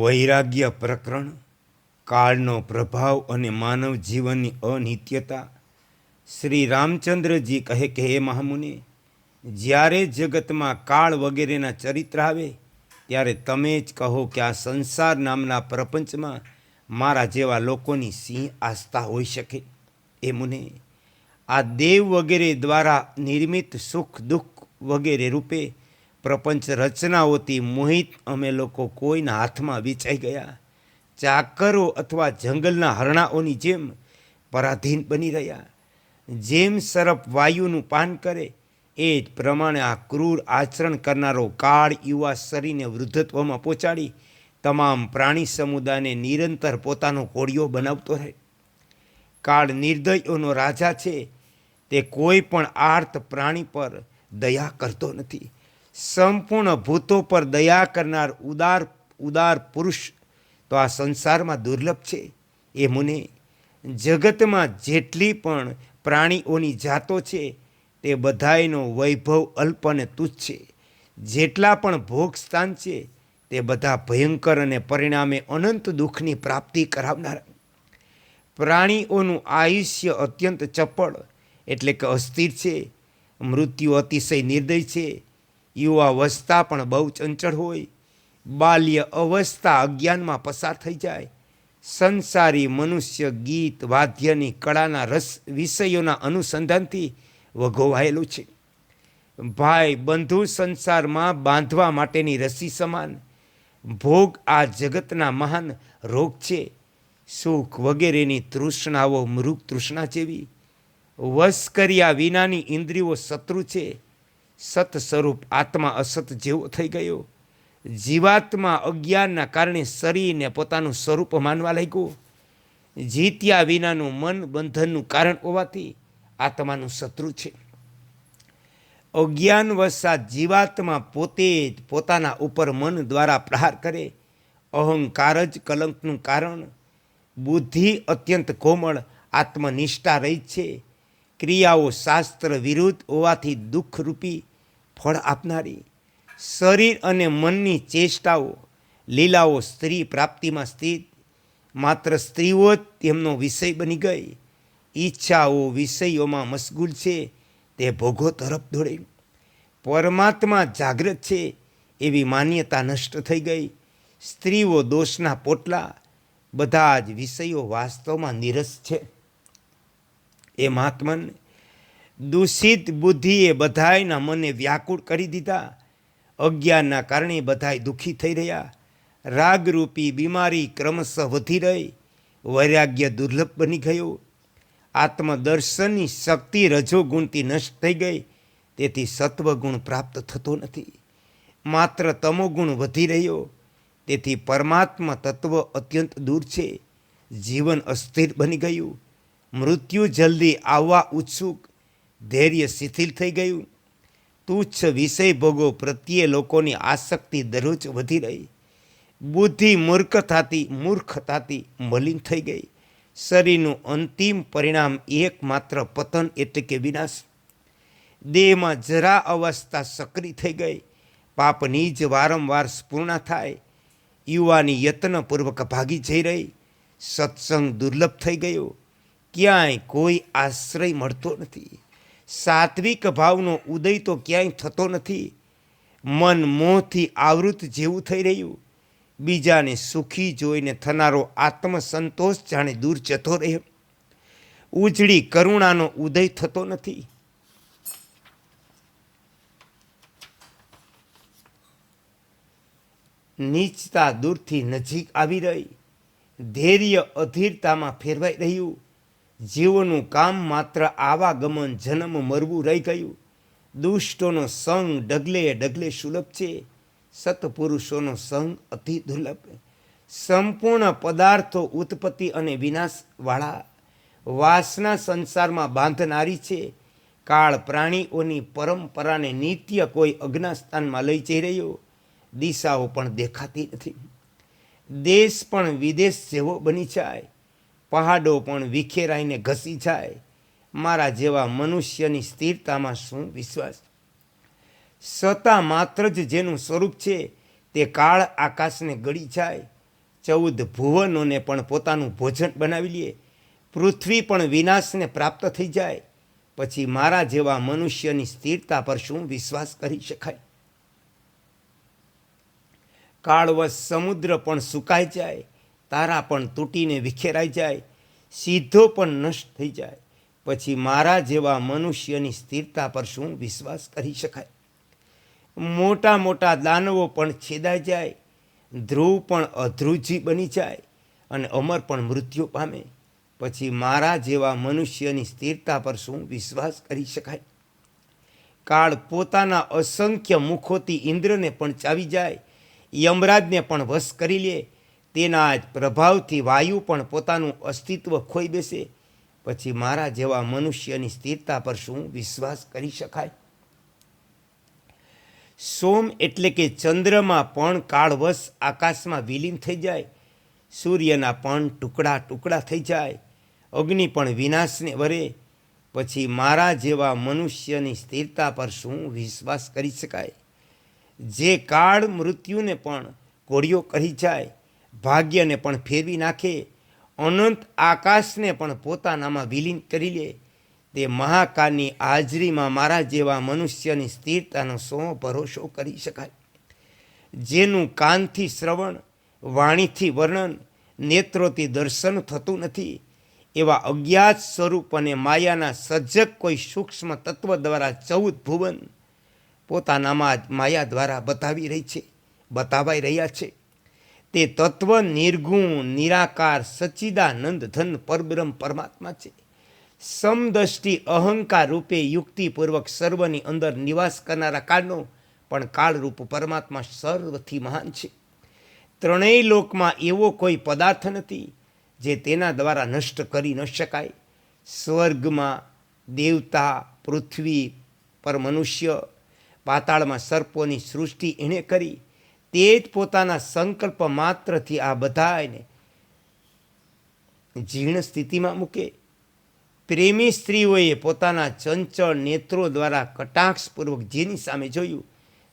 વૈરાગ્ય પ્રકરણ, કાળનો પ્રભાવ અને માનવ જીવનની અનિત્યતા. શ્રી રામચંદ્રજી કહે કે, હે મહામુનિ, જ્યારે જગતમાં કાળ વગેરેના ચરિત્ર આવે, ત્યારે તમે જ કહો કે આ સંસાર નામના પ્રપંચમાં મારા જેવા લોકોની સિંહ આસ્થા હોઈ શકે. એ મુને, આ દેવ વગેરે દ્વારા નિર્મિત સુખ દુઃખ વગેરે રૂપે પ્રપંચ રચનાઓથી મોહિત અમે લોકો કોઈના હાથમાં વેચાઈ ગયા. ચાકરો અથવા જંગલના હરણાઓની જેમ પરાધીન બની રહ્યા. જેમ સરપ વાયુનું પાન કરે, એ જ પ્રમાણે આ ક્રૂર આચરણ કરનારો કાળ યુવા શરીરને વૃદ્ધત્વમાં પહોંચાડી તમામ પ્રાણી સમુદાયને નિરંતર પોતાનો કોળિયો બનાવતો રહે. કાળ નિર્દયોનો રાજા છે, તે કોઈ પણ આર્ત પ્રાણી પર દયા કરતો નથી. સંપૂર્ણ ભૂતો પર દયા કરનાર ઉદાર ઉદાર પુરુષ તો આ સંસારમાં દુર્લભ છે. એ મુને, જગતમાં જેટલી પણ પ્રાણીઓની જાતો છે, તે બધાયનો વૈભવ અલ્પ અને તુચ્છ છે. જેટલા પણ ભોગ સ્થાન છે, તે બધા ભયંકર અને પરિણામે અનંત દુઃખની પ્રાપ્તિ કરાવનારા. પ્રાણીઓનું આયુષ્ય અત્યંત ચપળ, એટલે કે અસ્થિર છે. મૃત્યુ અતિશય નિર્દય છે. યુવાવસ્થા પણ બહુ ચંચળ હોય. બાલ્ય અવસ્થા અજ્ઞાનમાં પસાર થઈ જાય. સંસારી મનુષ્ય ગીત, વાદ્યની કળાના રસ વિષયોના અનુસંધાનથી વઘોવાયેલું છે. ભાઈ બંધુ સંસારમાં બાંધવા માટેની રસી સમાન. ભોગ આ જગતના મહાન રોગ છે. સુખ વગેરેની તૃષ્ણાઓ મૃગ તૃષ્ણા જેવી. વશ કર્યા વિનાની ઇન્દ્રિયો શત્રુ છે. સત સ્વરૂપ આત્મા અસત જેવો થઈ ગયો. જીવાત્મા અજ્ઞાનના કારણે શરીરને પોતાનું સ્વરૂપ માનવા લાગ્યું. જીત્યા વિનાનું મન બંધનનું કારણ હોવાથી આત્માનું શત્રુ છે. અજ્ઞાન વસાત જીવાત્મા પોતે જ પોતાના ઉપર મન દ્વારા પ્રહાર કરે. અહંકાર જ કલંકનું કારણ. બુદ્ધિ અત્યંત કોમળ, આત્મનિષ્ઠા રહી છે. ક્રિયાઓ શાસ્ત્ર વિરુદ્ધ હોવાથી દુઃખરૂપી ફળ આપનારી શરીર અને મનની ચેષ્ટાઓ, લીલાઓ સ્ત્રી પ્રાપ્તિમાં સ્થિત માત્ર સ્ત્રીઓ જ તેમનો વિષય બની ગઈ. ઈચ્છાઓ વિષયોમાં મશગુલ છે, તે ભોગો તરફ દોડે. પરમાત્મા જાગૃત છે, એવી માન્યતા નષ્ટ થઈ ગઈ. સ્ત્રીઓ દોષના પોટલા, બધા જ વિષયો વાસ્તવમાં નિરસ છે. એ મહાત્મન દૂષિત બુદ્ધિએ બધાયના મને વ્યાકુળ કરી દીધા. અજ્ઞાનના કારણે બધાય દુઃખી થઈ રહ્યા. રાગરૂપી બીમારી ક્રમશઃ વધી રહી. વૈરાગ્ય દુર્લભ બની ગયો. આત્મદર્શનની શક્તિ રજોગુણથી નષ્ટ થઈ ગઈ. તેથી સત્વગુણ પ્રાપ્ત થતો નથી. માત્ર તમોગુણ વધી રહ્યો. તેથી પરમાત્મા તત્વ અત્યંત દૂર છે. જીવન અસ્થિર બની ગયું. મૃત્યુ જલ્દી આવવા ઉત્સુક. ધૈર્ય શિથિલ થઈ ગયું. તુચ્છ વિષય ભોગો પ્રત્યે લોકોની આસક્તિ દરરોજ વધી રહી. બુદ્ધિ મૂર્ખ થતી મૂર્ખ થતી મલિન થઈ ગઈ. શરીરનું અંતિમ પરિણામ એકમાત્ર પતન એટલે કે વિનાશ. દેહમાં જરા અવસ્થા સક્રિય થઈ ગઈ. પાપની જ વારંવાર સ્પૂર્ણ થાય. યુવાની યત્નપૂર્વક ભાગી જઈ રહી. સત્સંગ દુર્લભ થઈ ગયો. ક્યાંય કોઈ આશ્રય મળતો નથી. સાત્વિક ભાવનો ઉદય તો ક્યાંય થતો નથી. મન મોહથી આવૃત જેવું થઈ રહ્યું. બીજાને સુખી જોઈને થનારો આત્મસંતોષ જાણે દૂર જતો રહ્યો. ઉજળી કરુણાનો ઉદય થતો નથી. નીચતા દૂરથી નજીક આવી રહી. ધૈર્ય અધીરતામાં ફેરવાઈ રહ્યું. જીવોનું કામ માત્ર આવાગમન જન્મ મરવું રહી ગયું. દુષ્ટોનો સંગ ડગલે ડગલે સુલભ છે સત્પુરુષોનો સંગ અતિ દુર્લભ. સંપૂર્ણ પદાર્થો ઉત્પત્તિ અને વિનાશવાળા. વાસના સંસારમાં બાંધનારી છે. કાળ પ્રાણીઓની પરંપરાને નિત્ય કોઈ અજ્ઞાસ્થાનમાં લઈ જઈ રહ્યો. દિશાઓ પણ દેખાતી નથી. દેશ પણ વિદેશ જેવો બની જાય. પહાડો પણ વિખેરાઈને ઘસી જાય. મારા જેવા મનુષ્યની સ્થિરતામાં શું વિશ્વાસ? સત્તા માત્ર જ જેનું સ્વરૂપ છે, તે કાળ આકાશને ગળી જાય. ચૌદ ભુવનોને પણ પોતાનું ભોજન બનાવી લે. પૃથ્વી પણ વિનાશને પ્રાપ્ત થઈ જાય. પછી મારા જેવા મનુષ્યની સ્થિરતા પર શું વિશ્વાસ કરી શકાય? કાળવશ સમુદ્ર પણ સુકાઈ જાય. તારા પણ તૂટીને વિખેરાઈ જાય, સીધો પણ નષ્ટ થઈ જાય. પછી મારા જેવા મનુષ્યની સ્થિરતા પર શું વિશ્વાસ કરી શકાય? મોટા મોટા દાનવો પણ છેદાઈ જાય, ધ્રુવ પણ અધ્રુજી બની જાય અને અમર પણ મૃત્યુ પામે. પછી મારા જેવા મનુષ્યની સ્થિરતા પર શું વિશ્વાસ કરી શકાય? કાળ પોતાના અસંખ્ય મુખોથી ઇન્દ્રને પણ ચાવી જાય, યમરાજને પણ વશ કરી લે તેના જ પ્રભાવથી વાયુ પણ પોતાનું અસ્તિત્વ ખોઈ બેસે. પછી મારા જેવા મનુષ્યની સ્થિરતા પર શું વિશ્વાસ કરી શકાય? સોમ એટલે કે ચંદ્રમાં પણ કાળવશ આકાશમાં વિલીન થઈ જાય. સૂર્યના પણ ટુકડા ટુકડા થઈ જાય. અગ્નિ પણ વિનાશને વરે. પછી મારા જેવા મનુષ્યની સ્થિરતા પર શું વિશ્વાસ કરી શકાય? જે કાળ મૃત્યુને પણ કોળિયો કરી જાય. ભાગ્યને પણ ફેરવી નાખે, અનંત આકાશને પણ પોતાનામાં વિલીન કરી લે. તે મહાકાળની હાજરીમાં મારા જેવા મનુષ્યની સ્થિરતાનો સો ભરોસો કરી શકાય. જેનું કાનથી શ્રવણ, વાણીથી વર્ણન, નેત્રોથી દર્શન થતું નથી, એવા અજ્ઞાત સ્વરૂપ અને માયાના સજ્જક કોઈ સૂક્ષ્મ તત્વ દ્વારા ચૌદ ભુવન પોતાનામાં માયા દ્વારા બતાવી રહી છે, બતાવાઈ રહ્યા છે. તે તત્વ નિર્ગુણ, નિરાકાર, સચ્ચિદાનંદ ધન પરબ્રહ્મ પરમાત્મા છે. સમદષ્ટિ અહંકાર રૂપે યુક્તિપૂર્વક સર્વની અંદર નિવાસ કરનારા કાળનો પણ કાળરૂપ પરમાત્મા સર્વથી મહાન છે. ત્રણેય લોકમાં એવો કોઈ પદાર્થ નથી જે તેના દ્વારા નષ્ટ કરી ન શકાય. સ્વર્ગમાં દેવતા, પૃથ્વી પર મનુષ્ય, પાતાળમાં સર્પોની સૃષ્ટિ એણે કરી તે જ પોતાના સંકલ્પ માત્રથી આ બધાને જીર્ણ સ્થિતિમાં મૂકે. પ્રેમી સ્ત્રીઓએ પોતાના ચંચળ નેત્રો દ્વારા કટાક્ષપૂર્વક જેની સામે જોયું,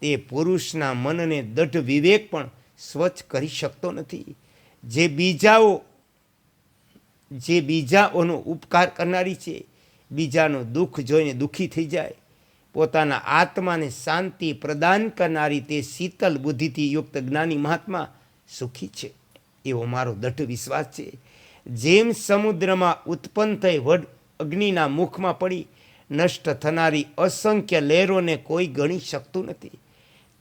તે પુરુષના મનને દઢ વિવેક પણ સ્વચ્છ કરી શકતો નથી. જે બીજાઓ, જે બીજાઓનો ઉપકાર કરનારી છે, બીજાનું દુઃખ જોઈને દુઃખી થઈ જાય. પોતાના આત્માને શાંતિ પ્રદાન કરનારી તે શીતલ બુદ્ધિથી યુક્ત જ્ઞાની મહાત્મા સુખી છે. એવો મારો દઢ વિશ્વાસ છે. જેમ સમુદ્રમાં ઉત્પન્ન થઈ વડ અગ્નિના મુખમાં પડી, નષ્ટ થનારી અસંખ્ય લહેરોને કોઈ ગણી શકતું નથી.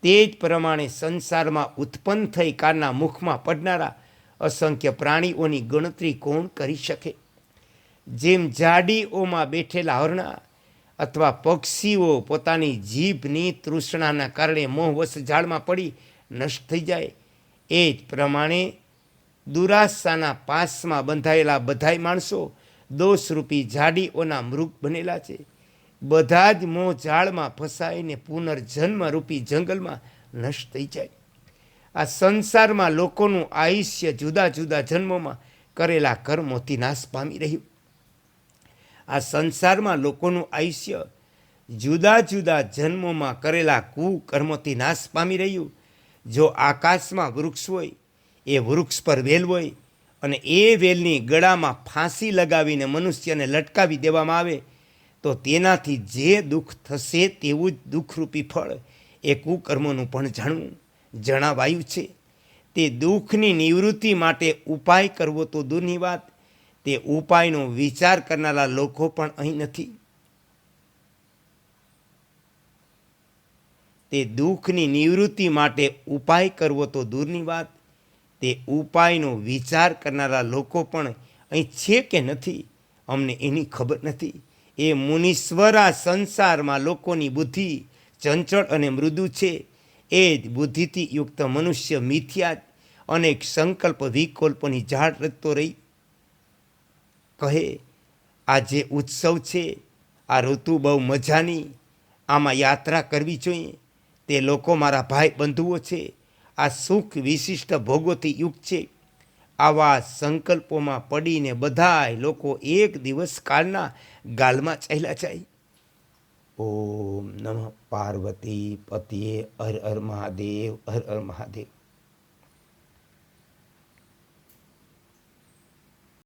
તે જ પ્રમાણે સંસારમાં ઉત્પન્ન થઈ કારના મુખમાં પડનારા અસંખ્ય પ્રાણીઓની ગણતરી કોણ કરી શકે? જેમ જાડીઓમાં બેઠેલા હરણા અથવા પક્ષીઓ પોતાની જીભની તૃષ્ણાના કારણે મોહવશ ઝાડમાં પડી નષ્ટ થઈ જાય. એ જ પ્રમાણે દુરાસાના પાસમાં બંધાયેલા બધાય માણસો દોષરૂપી ઝાડીઓના મૃગ બનેલા છે. બધા જ મોહ ઝાડમાં ફસાઈને પુનર્જન્મરૂપી જંગલમાં નષ્ટ થઈ જાય. આ સંસારમાં લોકોનું આયુષ્ય જુદા જુદા જન્મોમાં કરેલા કર્મોથી નાશ પામી રહ્યું. આ સંસારમાં લોકોનું આયુષ્ય જુદા જુદા જન્મોમાં કરેલા કુકર્મોથી નાશ પામી રહ્યું. જો આકાશમાં વૃક્ષ હોય, એ વૃક્ષ પર વેલ હોય અને એ વેલની ગળામાં ફાંસી લગાવીને મનુષ્યને લટકાવી દેવામાં આવે, તો તેનાથી જે દુઃખ થશે તેવું જ દુઃખરૂપી ફળ એ કુકર્મોનું પણ જાણવું, જણાવાયું છે. તે દુઃખની નિવૃત્તિ માટે ઉપાય કરવો તો દૂરની વાત તે ઉપાયનો વિચાર કરનારા લોકો પણ અહીં નથી. તે દુઃખની નિવૃત્તિ માટે ઉપાય કરવો તો દૂરની વાત. તે ઉપાયનો વિચાર કરનારા લોકો પણ અહીં છે કે નથી, અમને એની ખબર નથી. એ મુનીશ્વરા સંસારમાં લોકોની બુદ્ધિ ચંચળ અને મૃદુ છે. એ જ બુદ્ધિથી યુક્ત મનુષ્ય મિથ્યા અનેક સંકલ્પ વિકલ્પની ઝાડ રચતો રહી. કહે, આ જે ઉત્સવ છે, આ ઋતુ બહુ મજાની. આમાં યાત્રા કરવી જોઈએ. તે લોકો મારા ભાઈ બંધુઓ છે. આ સુખ વિશિષ્ટ ભોગોથી યુક્ત છે. આવા સંકલ્પોમાં પડીને બધાય લોકો એક દિવસ કાળના ગાલમાં ચાલ્યા જાય. ઓમ નમઃ પાર્વતી પતિએ હર હર મહાદેવ, હર હર મહાદેવ.